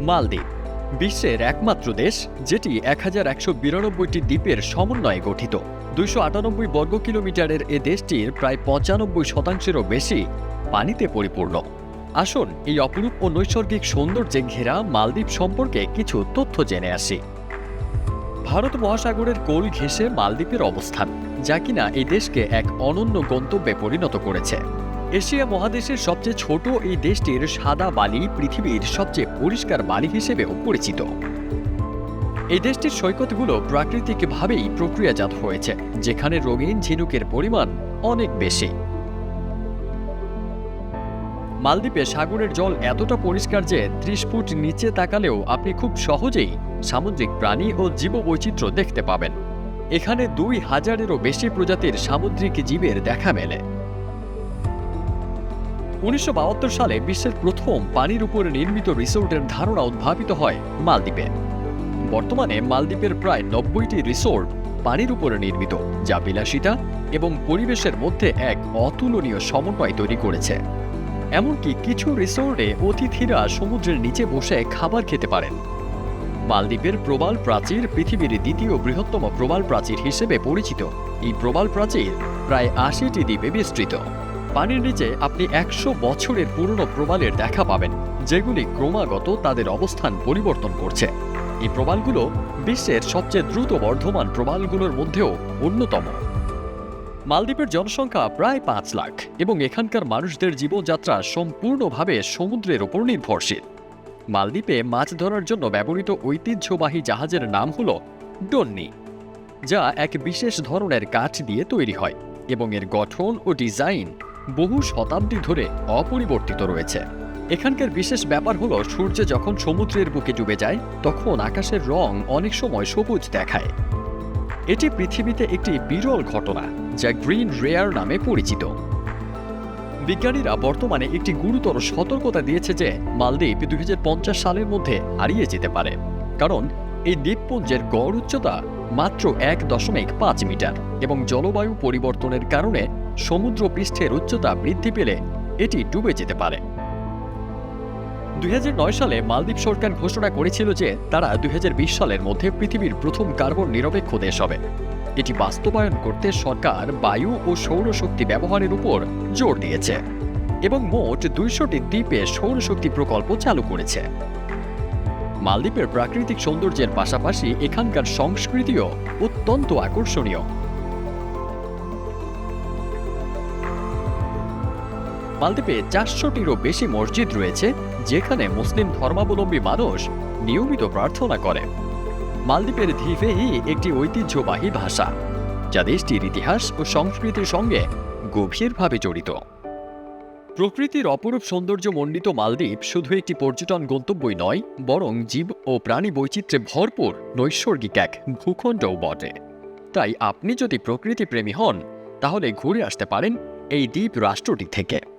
মালদ্বীপ, বিশ্বের একমাত্র দেশ যেটি এক হাজার একশো বিরানব্বইটি দ্বীপের সমন্বয়ে গঠিত। দুইশো আটানব্বই বর্গ কিলোমিটারের এ দেশটির প্রায় পঁচানব্বই শতাংশেরও বেশি পানিতে পরিপূর্ণ। আসুন এই অপরূপ ও নৈসর্গিক সৌন্দর্যে ঘেরা মালদ্বীপ সম্পর্কে কিছু তথ্য জেনে আসি। ভারত মহাসাগরের কোল ঘেঁষে মালদ্বীপের অবস্থান, যা কিনা এই দেশকে এক অনন্য গন্তব্যে পরিণত করেছে। এশিয়া মহাদেশের সবচেয়ে ছোট এই দেশটির সাদা বালি পৃথিবীর সবচেয়ে পরিষ্কার বালি হিসেবেও পরিচিত। এই দেশটির সৈকতগুলো প্রাকৃতিকভাবেই প্রক্রিয়াজাত হয়েছে, যেখানে রঙিন ঝিনুকের পরিমাণ অনেক বেশি। মালদ্বীপে সাগরের জল এতটা পরিষ্কার যে ত্রিশ ফুট নিচে তাকালেও আপনি খুব সহজেই সামুদ্রিক প্রাণী ও জীববৈচিত্র্য দেখতে পাবেন। এখানে দুই হাজারেরও বেশি প্রজাতির সামুদ্রিক জীবের দেখা মেলে। উনিশশো বাহাত্তর সালে বিশ্বের প্রথম পানির উপরে নির্মিত রিসোর্টের ধারণা উদ্ভাবিত হয় মালদ্বীপে। বর্তমানে মালদ্বীপের প্রায় নব্বইটি রিসোর্ট পানির উপরে নির্মিত, যা বিলাসিতা এবং পরিবেশের মধ্যে এক অতুলনীয় সমন্বয় তৈরি করেছে। এমনকি কিছু রিসোর্টে অতিথিরা সমুদ্রের নিচে বসে খাবার খেতে পারেন। মালদ্বীপের প্রবাল প্রাচীর পৃথিবীর দ্বিতীয় বৃহত্তম প্রবাল প্রাচীর হিসেবে পরিচিত। এই প্রবাল প্রাচীর প্রায় আশিটি দ্বীপে বিস্তৃত। পানির নিচে আপনি একশো বছরের পুরনো প্রবালের দেখা পাবেন, যেগুলি ক্রমাগত তাদের অবস্থান পরিবর্তন করছে। এই প্রবালগুলো বিশ্বের সবচেয়ে দ্রুত বর্ধমান প্রবালগুলোর মধ্যেও অন্যতম। মালদ্বীপের জনসংখ্যা প্রায় পাঁচ লাখ এবং এখানকার মানুষদের জীবনযাত্রা সম্পূর্ণভাবে সমুদ্রের ওপর নির্ভরশীল। মালদ্বীপে মাছ ধরার জন্য ব্যবহৃত ঐতিহ্যবাহী জাহাজের নাম হল ডন্নি, যা এক বিশেষ ধরনের কাঠ দিয়ে তৈরি হয় এবং এর গঠন ও ডিজাইন বহু শতাব্দী ধরে অপরিবর্তিত রয়েছে। এখানকার বিশেষ ব্যাপার হলো সূর্য যখন সমুদ্রের বুকে ডুবে যায়, তখন আকাশের রং অনেক সময় সবুজ দেখায়। এটি পৃথিবীতে একটি বিরল ঘটনা, যা গ্রিন রেয়ার নামে পরিচিত। বিজ্ঞানীরা বর্তমানে একটি গুরুতর সতর্কতা দিয়েছে যে, মালদ্বীপ দু হাজার পঞ্চাশ সালের মধ্যে হারিয়ে যেতে পারে। কারণ, এই দ্বীপপুঞ্জের গড় উচ্চতা মাত্র এক দশমিক পাঁচ মিটার এবং জলবায়ু পরিবর্তনের কারণে সমুদ্র পৃষ্ঠের উচ্চতা বৃদ্ধি পেলে এটি ডুবে যেতে পারে। দুই হাজার নয় সালে মালদ্বীপ সরকার ঘোষণা করেছিল যে তারা দুই হাজার বিশ সালের মধ্যে পৃথিবীর প্রথম কার্বন নিরপেক্ষ দেশ হবে। এটি বাস্তবায়ন করতে সরকার বায়ু ও সৌরশক্তি ব্যবহারের উপর জোর দিয়েছে এবং মোট দুইশোটি দ্বীপে সৌরশক্তি প্রকল্প চালু করেছে। মালদ্বীপের প্রাকৃতিক সৌন্দর্যের পাশাপাশি এখানকার সংস্কৃতিও অত্যন্ত আকর্ষণীয়। মালদ্বীপে চারশোটিরও বেশি মসজিদ রয়েছে, যেখানে মুসলিম ধর্মাবলম্বী মানুষ নিয়মিত প্রার্থনা করে। মালদ্বীপের ধীফেহি একটি ঐতিহ্যবাহী ভাষা, যা দেশটির ইতিহাস ও সংস্কৃতির সঙ্গে গভীরভাবে জড়িত। প্রকৃতির অপরূপ সৌন্দর্য মণ্ডিত মালদ্বীপ শুধু একটি পর্যটন গন্তব্যই নয়, বরং জীব ও প্রাণী বৈচিত্র্যে ভরপুর, নৈসর্গিক এক ভূখণ্ডও বটে। তাই আপনি যদি প্রকৃতিপ্রেমী হন, তাহলে ঘুরে আসতে পারেন এই দ্বীপ রাষ্ট্রটি থেকে।